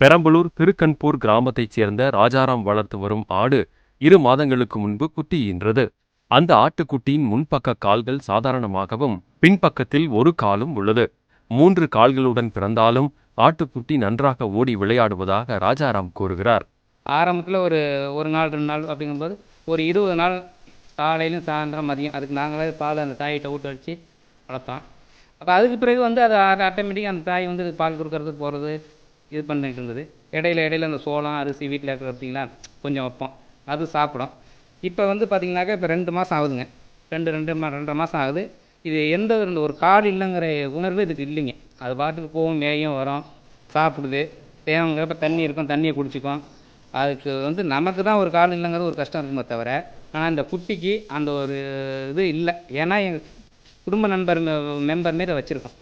பெரம்பலூர் திருக்கண்பூர் கிராமத்தைச் சேர்ந்த ராஜாராம் வளர்த்து வரும் ஆடு இரு மாதங்களுக்கு முன்பு குட்டி ஈன்றது. அந்த ஆட்டுக்குட்டியின் முன்பக்க கால்கள் சாதாரணமாகவும் பின்பக்கத்தில் ஒரு காலும் உள்ளது. மூன்று கால்களுடன் பிறந்தாலும் ஆட்டுக்குட்டி நன்றாக ஓடி விளையாடுவதாக ராஜாராம் கூறுகிறார். ஆரம்பத்தில் ஒரு ஒரு நாள் ரெண்டு நாள் அப்படிங்கும்போது ஒரு இருபது நாள் காலையிலும் சாயந்தரம் மதியம் அதுக்கு நாங்களே பால் அந்த தாயிட்ட ஊட்ட வச்சு வளர்த்தோம். அப்போ அதுக்கு பிறகு வந்து அது ஆட்டோமேட்டிக்காக அந்த தாய் வந்து பால் கொடுக்கறது போகிறது இது பண்ணிட்டு இருந்தது. இடையில இடையில அந்த சோளம் அரிசி வீட்டில் இருக்கிற பார்த்தீங்களா கொஞ்சம் வைப்போம். அது சாப்பிடும். இப்போ வந்து பார்த்தீங்கன்னாக்கா இப்போ ரெண்டு மாதம் ஆகுதுங்க. ரெண்டு ரெண்டு மா ரெண்டரை மாதம் ஆகுது. இது எந்த ஒரு ஒரு கால் இல்லைங்கிற உணர்வு இதுக்கு இல்லைங்க. அது பாட்டுக்கு போகும் மேயும் வரும் சாப்பிடுது. தேவைங்கிறப்ப தண்ணி இருக்கும் தண்ணியை குடிச்சிக்கும். அதுக்கு வந்து நமக்கு தான் ஒரு கால் இல்லைங்கிறது ஒரு கஷ்டம் இருக்குமே தவிர ஆனால் இந்த குட்டிக்கு அந்த ஒரு இது இல்லை. ஏன்னா எங்கள் குடும்ப நண்பர் மெம்பர் மாரி வச்சுருக்கோம்.